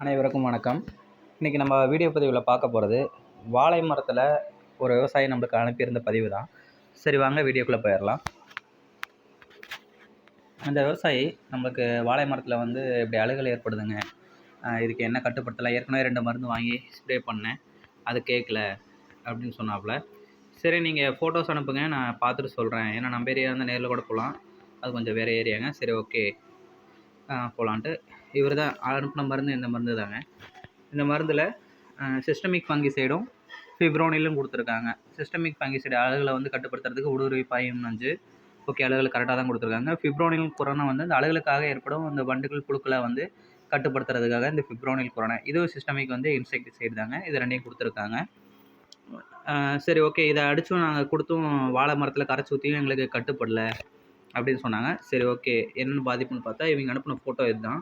அனைவருக்கும் வணக்கம். இன்றைக்கி நம்ம வீடியோ பதிவில் பார்க்க போகிறது வாழை மரத்தில் ஒரு விவசாயி நம்மளுக்கு அனுப்பியிருந்த பதிவு தான். சரி வாங்க வீடியோக்குள்ளே போயிடலாம். அந்த விவசாயி நம்மளுக்கு வாழை மரத்தில் வந்து இப்படி அழுகல் ஏற்படுதுங்க. இதுக்கு என்ன கட்டுப்படுத்தலாம்? ஏற்கனவே ரெண்டு மருந்து வாங்கி ஸ்ப்ரே பண்ணேன். அது கேட்கல அப்படின்னு சொன்னாப்புல. சரி நீங்கள் ஃபோட்டோஸ் அனுப்புங்க. நான் பார்த்துட்டு சொல்கிறேன் ஏன்னா நம்ம ஏரியா வந்து நேரில் கூட போகலாம். அது கொஞ்சம் வேறு ஏரியாங்க சரி ஓகே போகலான்ட்டு இவர் தான் அனுப்பின மருந்து இந்த மருந்து தாங்க. இந்த மருந்தில் சிஸ்டமிக் ஃபங்கிசைடும் ஃபிப்ரோனிலும் கொடுத்துருக்காங்க. சிஸ்டமிக் ஃபங்கிசைடு அழுகலை வந்து கட்டுப்படுத்துறதுக்கு உடுருவி பாயும் நஞ்சு ஓகே அழுகல் கரெக்டாக தான் கொடுத்துருக்காங்க. ஃபிப்ரோனில் கொரோனா வந்து அந்த அழுகலுக்காக ஏற்படும் அந்த வண்டுகள் புழுக்களை வந்து கட்டுப்படுத்துறதுக்காக இந்த ஃபிப்ரோனில் கொரோனா. இதுவும் சிஸ்டமிக் வந்து இன்செக்டிசைடு தாங்க. இது ரெண்டையும் கொடுத்துருக்காங்க. சரி ஓகே. இதை அடித்தும் நாங்கள் கொடுத்தும் வாழை மரத்தில் கரைச்சி ஊற்றியும் எங்களுக்கு கட்டுப்படல. அப்படின்னு சொன்னாங்க. சரி ஓகே என்னென்னு பாதிப்புன்னு பார்த்தா இவங்க அனுப்பின ஃபோட்டோ இதுதான்.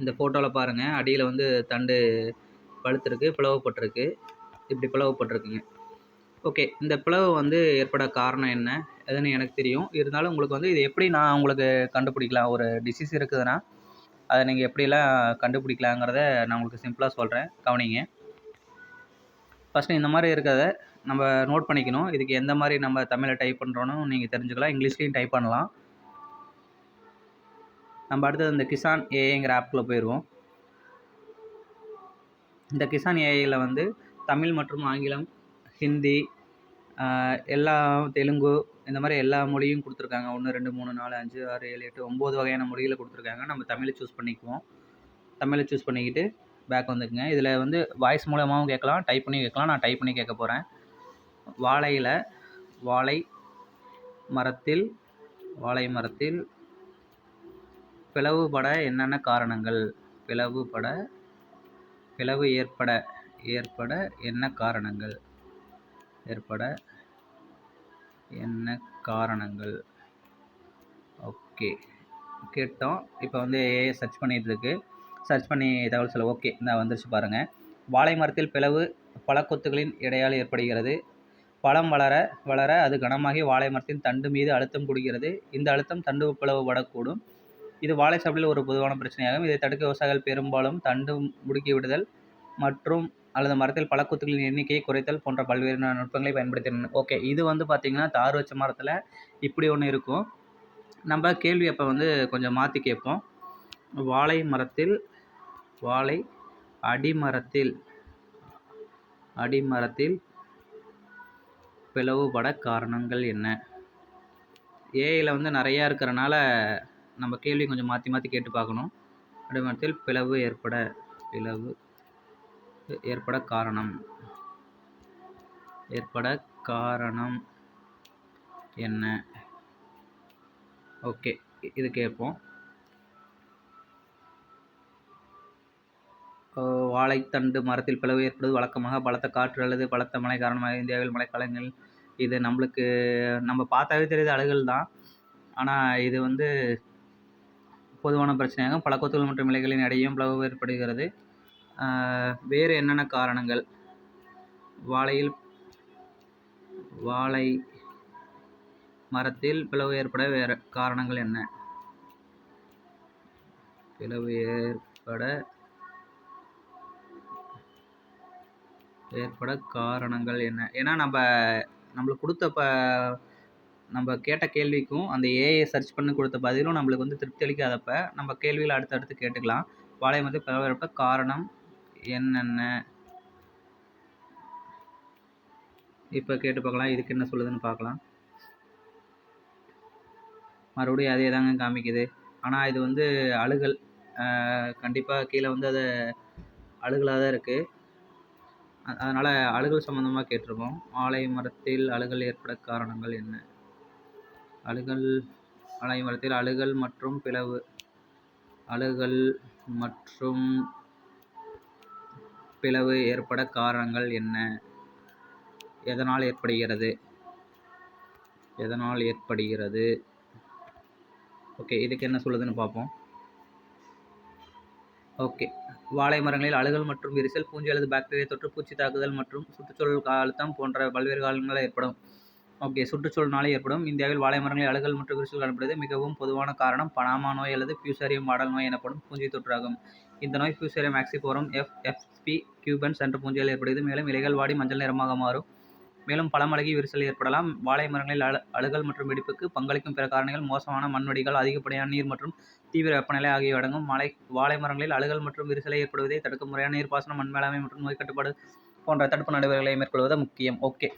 இந்த ஃபோட்டோவில் பாருங்கள் அடியில் வந்து தண்டு பழுத்திருக்கு பிளவுப்பட்டிருக்கு இப்படி பிளவுப்பட்டிருக்குங்க ஓகே இந்த பிளவு வந்து ஏற்பட காரணம் என்ன? எதுன்னு எனக்கு தெரியும். இருந்தாலும் உங்களுக்கு வந்து இது எப்படி நான் உங்களுக்கு கண்டுபிடிக்கலாம்? ஒரு டிசீஸ் இருக்குதுன்னா அதை நீங்கள் எப்படிலாம் கண்டுபிடிக்கலாங்கிறத நான் உங்களுக்கு சிம்பிளாக சொல்கிறேன் கவனிங்க. ஃபஸ்ட்டு இந்த மாதிரி இருக்கிறத நம்ம நோட் பண்ணிக்கணும். இதுக்கு எந்த மாதிரி நம்ம தமிழை டைப் பண்ணுறோன்னு நீங்கள் தெரிஞ்சுக்கலாம். இங்கிலீஷ்லேயும் டைப் பண்ணலாம். நம்ம அடுத்தது இந்த கிசான் ஏஐங்கிற ஆப்பில் போயிடுவோம் இந்த கிசான் ஏஐயில் வந்து தமிழ் மற்றும் ஆங்கிலம் ஹிந்தி எல்லா தெலுங்கு இந்த மாதிரி எல்லா மொழியும் கொடுத்துருக்காங்க. ஒன்று ரெண்டு மூணு நாலு அஞ்சு ஆறு ஏழு எட்டு ஒம்பது வகையான மொழிகளை கொடுத்துருக்காங்க. நம்ம தமிழை சூஸ் பண்ணிக்குவோம். தமிழை சூஸ் பண்ணிக்கிட்டு பேக் வந்துக்குங்க. இதில் வந்து வாய்ஸ் மூலமாகவும் கேட்கலாம் டைப் பண்ணி கேட்கலாம். நான் டைப் பண்ணி கேட்க போகிறேன் வாழையில் வாழை மரத்தில் வாழை மரத்தில் பிளவுபட என்னென்ன காரணங்கள்? பிளவுபட பிளவு ஏற்பட ஏற்பட என்ன காரணங்கள்? ஏற்பட என்ன காரணங்கள்? ஓகே. கேட்டோம். இப்போ வந்து ஏஐ சர்ச் பண்ணிகிட்ருக்கு சர்ச் பண்ணி தகவல் சொல்ல ஓகே இந்த வந்துருச்சு பாருங்கள் வாழை மரத்தில் பிளவு பழக்கொத்துகளின் இடையால் ஏற்படுகிறது. பழம் வளர வளர அது கனமாகி வாழை மரத்தின் தண்டு மீது அழுத்தம் கொடுக்கிறது. இந்த அழுத்தம் தண்டு பிளவுபடக்கூடும். இது வாழை சாப்பிடல் ஒரு பொதுவான பிரச்சனையாகும். இதை தடுக்க விவசாயிகள் பெரும்பாலும் தண்டு முடுக்கி விடுதல் மற்றும் அல்லது மரத்தில் பழக்கூத்துகளின் எண்ணிக்கையை குறைத்தல் போன்ற பல்வேறு நுட்பங்களை பயன்படுத்தினர். ஓகே இது வந்து பார்த்திங்கன்னா தார் வச்ச மரத்தில் இப்படி ஒன்று இருக்கும். நம்ம கேள்வி அப்போ வந்து கொஞ்சம் மாற்றி கேட்போம். வாழை மரத்தில் வாழை அடிமரத்தில் அடிமரத்தில் பிளவுபட காரணங்கள் என்ன? ஏஐயில் வந்து நிறையா இருக்கிறனால நம்ம கேள்வி கொஞ்சம் மாற்றி மாற்றி கேட்டு பார்க்கணும். அடிமரத்தில் பிளவு ஏற்பட பிளவு ஏற்பட காரணம். ஏற்பட காரணம் என்ன? ஓகே இது கேட்போம். வாழைத்தண்டு மரத்தில் பிளவு ஏற்படுவது வழக்கமாக பலத்த காற்று அல்லது பலத்த மழை காரணமாக இந்தியாவில் மழைக்காலங்கள் இது நம்மளுக்கு நம்ம பார்த்தாவே தெரியுது அழுகல் தான். ஆனால் இது வந்து பொதுவான பிரச்சனையாகும். பல கொத்துகள் மற்றும் இலைகளின் இடையும் பிளவு ஏற்படுகிறது. வேறு என்னென்ன காரணங்கள்? வாழையில் வாழை மரத்தில் பிளவு ஏற்பட வேறு காரணங்கள் என்ன? பிளவு ஏற்பட ஏற்பட காரணங்கள் என்ன? ஏன்னா நம்ம நம்மளுக்கு கொடுத்த இப்போ நம்ம கேட்ட கேள்விக்கும் அந்த ஏஐ சர்ச் பண்ணி கொடுத்த பதிலும் நம்மளுக்கு வந்து திருப்தி அளிக்காதப்ப நம்ம கேள்விகளை அடுத்தடுத்து கேட்டுக்கலாம். பாளையம் வந்து பிளவு காரணம் என்னென்ன? இப்போ கேட்டு பார்க்கலாம். இதுக்கு என்ன சொல்லுதுன்னு பார்க்கலாம். மறுபடியும் அதே தாங்க காமிக்குது. ஆனால் இது வந்து அழுகல். கண்டிப்பாக கீழே வந்து அதை அழுகலாக தான் இருக்குது அதனால் அழுகல் சம்மந்தமாக கேட்டிருக்கோம். ஆலை மரத்தில் அழுகல் ஏற்பட காரணங்கள் என்ன? அழுகல் ஆலை மரத்தில் அழுகல் மற்றும் பிளவு. அழுகல் மற்றும் பிளவு ஏற்பட காரணங்கள் என்ன? எதனால் ஏற்படுகிறது? எதனால் ஏற்படுகிறது? ஓகே இதுக்கு என்ன சொல்லுதுன்னு பார்ப்போம். ஓகே. வாழை மரங்களில் அழுகல் மற்றும் விரிசல் பூஞ்சி அல்லது பாக்டீரியா தொற்று பூச்சி தாக்குதல் மற்றும் சுற்றுச்சூழல் அழுத்தம் போன்ற பல்வேறு காரணங்கள் ஏற்படும். ஓகே சுற்றுச்சூழல்னாலே ஏற்படும். இந்தியாவில் வாழை மரங்களில் அழுகல் மற்றும் விரிசல் காணப்படுவது மிகவும் பொதுவான காரணம். பனாமா நோய் அல்லது பியூசாரியம் மாடல் நோய் எனப்படும் பூஞ்சி தொற்றாகும். இந்த நோய் fusarium oxysporum F FP cubense என்ற பூஞ்சியால் ஏற்படுகிறது. மேலும் இலைகள் வாடி மஞ்சள் நிறமாக மாறும். மேலும் பழமழகி விரிசல் ஏற்படலாம். வாழை மரங்களில் அழு அழுகல் மற்றும் வெடிப்புக்கு பங்களிக்கும் பிற காரணிகள் மோசமான மண்வெடிகள் அதிகப்படியான நீர் மற்றும் தீவிர வெப்பநிலை ஆகியவை அடங்கும். மலை வாழை மரங்களில் அழுகல் மற்றும் விரிசலை ஏற்படுவதை தடுக்க முறையான நீர்ப்பாசனம் மண் மேலாண்மை மற்றும் நோய் கட்டுப்பாடு போன்ற தடுப்பு நடவடிக்கைகளை மேற்கொள்வது முக்கியம். ஓகே.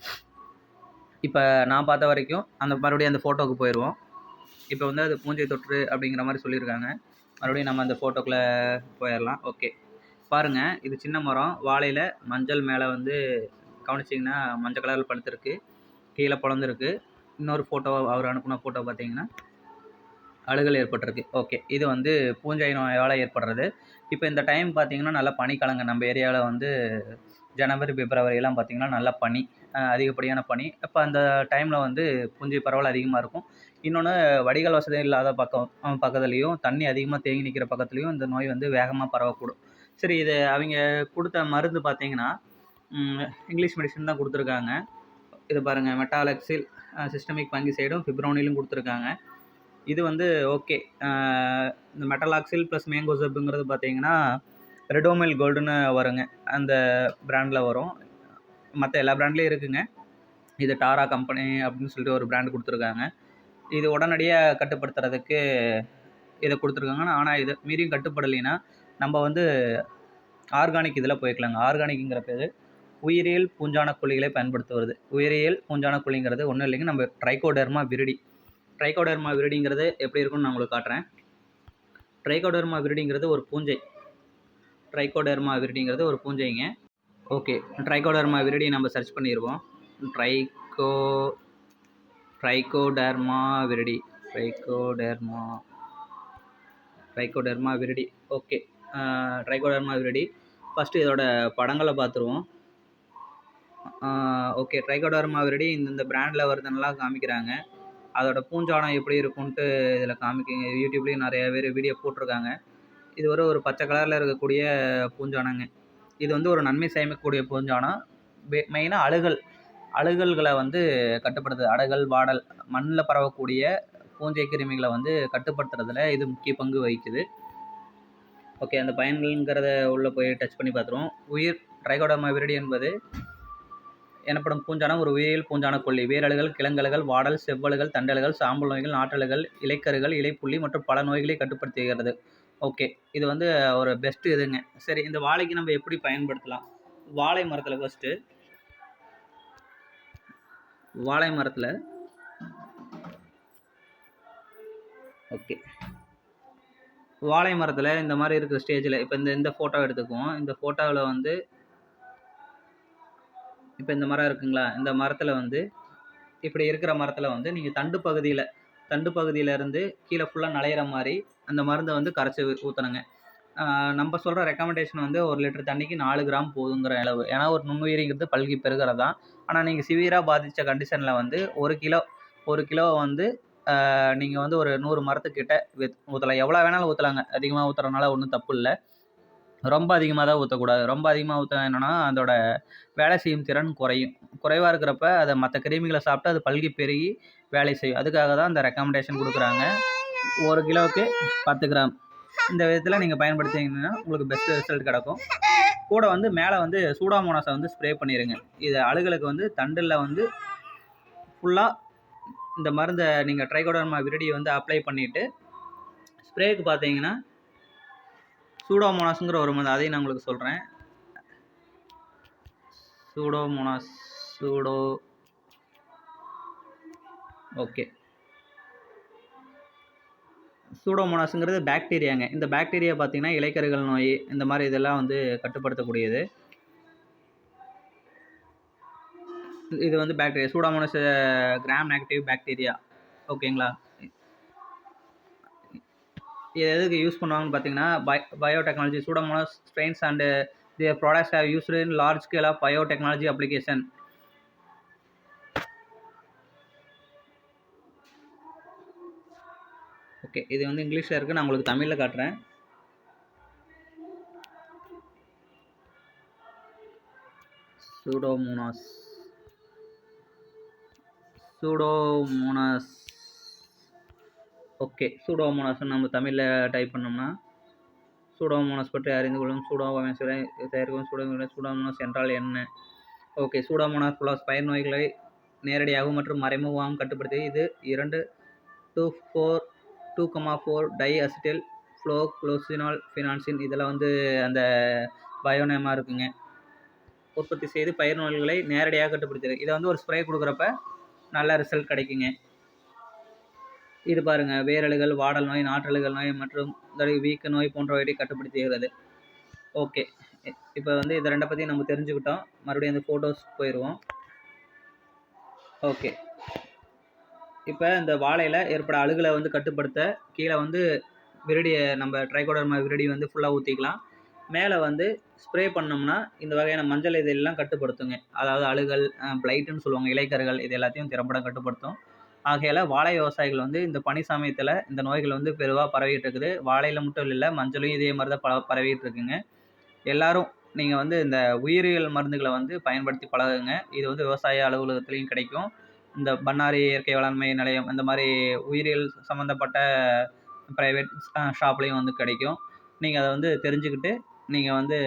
இப்போ நான் பார்த்த வரைக்கும் அந்த மறுபடியும் அந்த ஃபோட்டோவுக்கு போயிடுவோம் இப்போ வந்து அது பூஞ்சை தொற்று அப்படிங்கிற மாதிரி சொல்லியிருக்காங்க. மறுபடியும் நம்ம அந்த ஃபோட்டோக்குள்ளே போயிடலாம். ஓகே. பாருங்கள் இது சின்ன மரம். வாழையில் மஞ்சள் மேலே வந்து கவனிச்சிங்கன்னா மஞ்சள் கலரில் படுத்துருக்கு. கீழே பிளந்துருக்கு இன்னொரு ஃபோட்டோ அவர் அனுப்பின ஃபோட்டோ பார்த்தீங்கன்னா அழுகல் ஏற்பட்டிருக்கு. ஓகே இது வந்து பூஞ்சை நோயால் ஏற்படுறது. இப்போ இந்த டைம் பார்த்தீங்கன்னா நல்லா பனிக்காலங்க. நம்ம ஏரியாவில் வந்து ஜனவரி பிப்ரவரியெல்லாம் பார்த்தீங்கன்னா நல்லா பனி அதிகப்படியான பனி. இப்போ அந்த டைமில் வந்து பூஞ்சை பரவல் அதிகமாக இருக்கும். இன்னொன்று வடிகால் வசதி இல்லாத பக்கம் பக்கத்துலேயும் தண்ணி அதிகமாக தேங்கி நிற்கிற பக்கத்துலேயும் இந்த நோய் வந்து வேகமாக பரவக்கூடும். சரி இது அவங்க கொடுத்த மருந்து பார்த்தீங்கன்னா இங்கிலீஷ் மெடிசன் தான் கொடுத்துருக்காங்க. இது பாருங்கள் மெட்டாலெக்சில் சிஸ்டமிக் ஃபங்கிசைடும் ஃபிப்ரோனிலும் கொடுத்துருக்காங்க. இது வந்து ஓகே இந்த மெட்டலாக்சில் ப்ளஸ் மேங்கோசப்புங்கிறது பார்த்தீங்கன்னா ரெடோமில் கோல்டுன்னு வருங்க. அந்த ப்ராண்டில் வரும். மற்ற எல்லா ப்ராண்ட்லேயும் இருக்குங்க. இது டாரா கம்பெனி அப்படின்னு சொல்லிட்டு ஒரு ப்ராண்ட் கொடுத்துருக்காங்க. இது உடனடியாக கட்டுப்படுத்துறதுக்கு இதை கொடுத்துருக்காங்க. ஆனால் இது மீறியும் கட்டுப்படலைன்னா நம்ம வந்து ஆர்கானிக் இதில் போய்க்கலாங்க. ஆர்கானிக்குங்கிற பேர். உயிரியல் பூஞ்சான கொல்லிகளை பயன்படுத்துவது. உயிரியல் பூஞ்சான கொல்லிங்கிறது ஒன்றும் இல்லைங்க. நம்ம ட்ரைகோடர்மா விரிடி. ட்ரைகோடர்மா விரிடிங்கிறது எப்படி இருக்கும்னு நான் உங்களுக்கு காட்டுறேன். ட்ரைகோடர்மா விரிடிங்கிறது ஒரு பூஞ்சை. ட்ரைகோடர்மா விரிடிங்கிறது ஒரு பூஞ்சைங்க. ஓகே ட்ரைகோடர்மா விரிடி நம்ம சர்ச் பண்ணிடுவோம் tricho trichoderma viride. Trichoderma trichoderma viride. Okay trichoderma viride. First இதோட படங்களை பார்த்துருவோம். ஓகே ட்ரைகோடர்மா விரடி இந்தந்த பிராண்டில் வருதுன்னெலாம் காமிக்கிறாங்க. அதோட பூஞ்சானம் எப்படி இருக்கும்ன்ட்டு இதில் காமிக்கிங்க. யூடியூப்லேயும் நிறைய பேர் வீடியோ போட்டிருக்காங்க. இது ஒரு ஒரு பச்சை கலரில் இருக்கக்கூடிய பூஞ்சானங்க. இது வந்து ஒரு நன்மை சேமிக்கக்கூடிய பூஞ்சானம். மெயினாக அழுகல். அழுகல்களை வந்து கட்டுப்படுத்துது. அடகல் வாடல் மண்ணில் பரவக்கூடிய பூஞ்சை கிருமிகளை வந்து கட்டுப்படுத்துறதுல இது முக்கிய பங்கு வகிக்குது. ஓகே அந்த பயன்கள்ங்கிறத உள்ளே போய் டச் பண்ணி பார்த்துருவோம். உயிர் ட்ரைகோடர்மா விரடி என்பது எனப்படும் பூஞ்சானம் ஒரு உயிரியல் பூஞ்சான கொல்லி. வேரழுகள் கிழங்கல்கள் வாடல் செவ்வழுகள் தண்டல்கள் சாம்பல் நோய்கள் நாற்றலுகள் இலைக்கருகள் இலைப்புள்ளி மற்றும் பல நோய்களை கட்டுப்படுத்துகிறது. ஓகே. இது வந்து ஒரு பெஸ்ட்டு இதுங்க. சரி இந்த வாழைக்கு நம்ம எப்படி பயன்படுத்தலாம்? வாழை மரத்தில் ஃபஸ்ட்டு வாழை மரத்தில் ஓகே. வாழை மரத்தில் இந்த மாதிரி இருக்கிற ஸ்டேஜில் இப்போ இந்த இந்த ஃபோட்டோ எடுத்துக்குவோம். இந்த ஃபோட்டோவில் வந்து இப்போ இந்த மரம் இருக்குங்களா? இந்த மரத்தில் வந்து இப்படி இருக்கிற மரத்தில் வந்து நீங்கள் தண்டு பகுதியில் தண்டு பகுதியில இருந்து கீழே ஃபுல்லாக நலையிற மாதிரி அந்த மருந்தை வந்து கரைச்சி ஊற்றணுங்க நம்ம சொல்கிற ரெக்கமெண்டேஷன் வந்து ஒரு லிட்டர் தண்ணிக்கு நாலு கிராம் போதுங்கிற அளவு. ஏன்னா ஒரு நுண்ணுயிரிங்கிறது பல்கி பெருகிறது தான் ஆனால் நீங்கள் சிவியராக பாதித்த கண்டிஷனில் வந்து ஒரு கிலோ ஒரு கிலோ வந்து நீங்கள் வந்து ஒரு நூறு மரத்துக்கிட்ட வித் ஊற்றலாம் எவ்வளோ வேணாலும் ஊற்றலாங்க அதிகமாக ஊற்றுறதுனால ஒன்றும் தப்பு இல்லை. ரொம்ப அதிகமாக தான் ஊற்றக்கூடாது ரொம்ப அதிகமாக ஊற்றினா என்னென்னா அதோட வேலை செய்யும் திறன் குறையும். குறைவாக இருக்கிறப்ப அதை மற்ற கிருமிகளை சாப்பிட்டு அது பல்கி பெருகி வேலை செய்யும். அதுக்காக தான் அந்த ரெக்கமெண்டேஷன் கொடுக்குறாங்க. ஒரு கிலோவுக்கு பத்து கிராம். இந்த விதத்தில் நீங்கள் பயன்படுத்திங்கன்னா உங்களுக்கு பெஸ்ட் ரிசல்ட் கிடைக்கும். கூட வந்து மேலே வந்து சூடாமோனாஸை வந்து ஸ்ப்ரே பண்ணிடுங்க இது அழுகலுக்கு வந்து தண்டில் வந்து ஃபுல்லாக இந்த மருந்தை நீங்கள் ட்ரைகோடர்மா விரடியை வந்து அப்ளை பண்ணிவிட்டு ஸ்ப்ரேக்கு பார்த்தீங்கன்னா சூடோமோனாஸுங்கிற ஒரு மருந்து அதையும் நான் உங்களுக்கு சொல்கிறேன் சூடோமோனாஸ் சூடோ ஓகே. சூடோமோனாஸுங்கிறது பாக்டீரியாங்க. இந்த பாக்டீரியா பார்த்தீங்கன்னா இலைக்கருகள் நோய் இந்த மாதிரி இதெல்லாம் வந்து கட்டுப்படுத்தக்கூடியது. இது வந்து bacteria. Pseudomonas gram negative bacteria. ஓகேங்களா? இது எதுக்கு யூஸ் பண்ணுவாங்கன்னு பார்த்தீங்கன்னா bio biotechnology pseudomonas strains and the products have used in large scale of biotechnology application okay இது வந்து இங்கிலீஷில் இருக்குது நான் உங்களுக்கு தமிழில் காட்டுறேன். Pseudomonas Pseudomonas. ஓகே சூடோமோனாஸ் நம்ம தமிழில் டைப் பண்ணோம்னா சூடோமோனாஸ் பற்றி அறிந்து கொள்ளும் சூடோமோனாஸ் தயாரிக்கும் சூடோ சூடோமோனாஸ் என்றால் என்ன? ஓகே சூடோமோனாஸ் புலாஸ் பயிர் நோய்களை நேரடியாகவும் மற்றும் மறைமுகமாகவும் கட்டுப்படுத்தி இது இரண்டு two four two comma four di acetyl phloroglucinol phenazine இதெல்லாம் வந்து அந்த பயோனேமாக இருக்குங்க. உற்பத்தி செய்து பயிர் நோய்களை நேரடியாக கட்டுப்படுத்துது இதை வந்து ஒரு ஸ்ப்ரே கொடுக்குறப்ப நல்ல ரிசல்ட் கிடைக்குங்க. இது பாருங்க வேரலுகள் வாடல் நோய் நாற்றழுகள் நோய் மற்றும் வீக்க நோய் போன்றவற்றை கட்டுப்படுத்துகிறது. ஓகே. இப்போ வந்து இதை ரெண்டை பற்றி நம்ம தெரிஞ்சுக்கிட்டோம். மறுபடியும் அந்த ஃபோட்டோஸ் போயிடுவோம் ஓகே. இப்போ இந்த வாழையில் ஏற்பட அழுகலை வந்து கட்டுப்படுத்த கீழே வந்து விரடியை நம்ம ட்ரைகோடர்மா விரடி வந்து ஃபுல்லாக ஊற்றிக்கலாம் மேலே வந்து ஸ்ப்ரே பண்ணோம்னா இந்த வகையான மஞ்சள் இதெல்லாம் கட்டுப்படுத்துங்க. அதாவது அழுகல் பிளைட்டுன்னு சொல்லுவாங்க இலைக்கருகள் இது எல்லாத்தையும் திறம்பட கட்டுப்படுத்தும். ஆகையால் வாழை விவசாயிகள் வந்து இந்த பனி சமயத்தில் இந்த நோய்கள் வந்து பெருவாக பரவிட்டு இருக்குது வாழையில் மட்டும் இல்லை மஞ்சளும் இதே மாதிரி தான் ப பரவிட்டு இருக்குங்க எல்லாரும் நீங்கள் வந்து இந்த உயிரியல் மருந்துகளை வந்து பயன்படுத்தி பழகுங்க. இது வந்து விவசாய அலுவலகத்துலேயும் கிடைக்கும். இந்த பண்ணாரி இயற்கை வேளாண்மை நிலையம் இந்த மாதிரி உயிரியல் சம்மந்தப்பட்ட ப்ரைவேட் ஷாப்லேயும் வந்து கிடைக்கும். நீங்கள் அதை வந்து தெரிஞ்சுக்கிட்டு நீங்கள் வந்து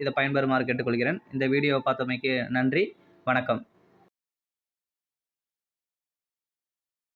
இதை பயன்பெறுமாறு கேட்டுக்கொள்கிறேன். இந்த வீடியோவை பார்த்தமைக்கு நன்றி. வணக்கம்.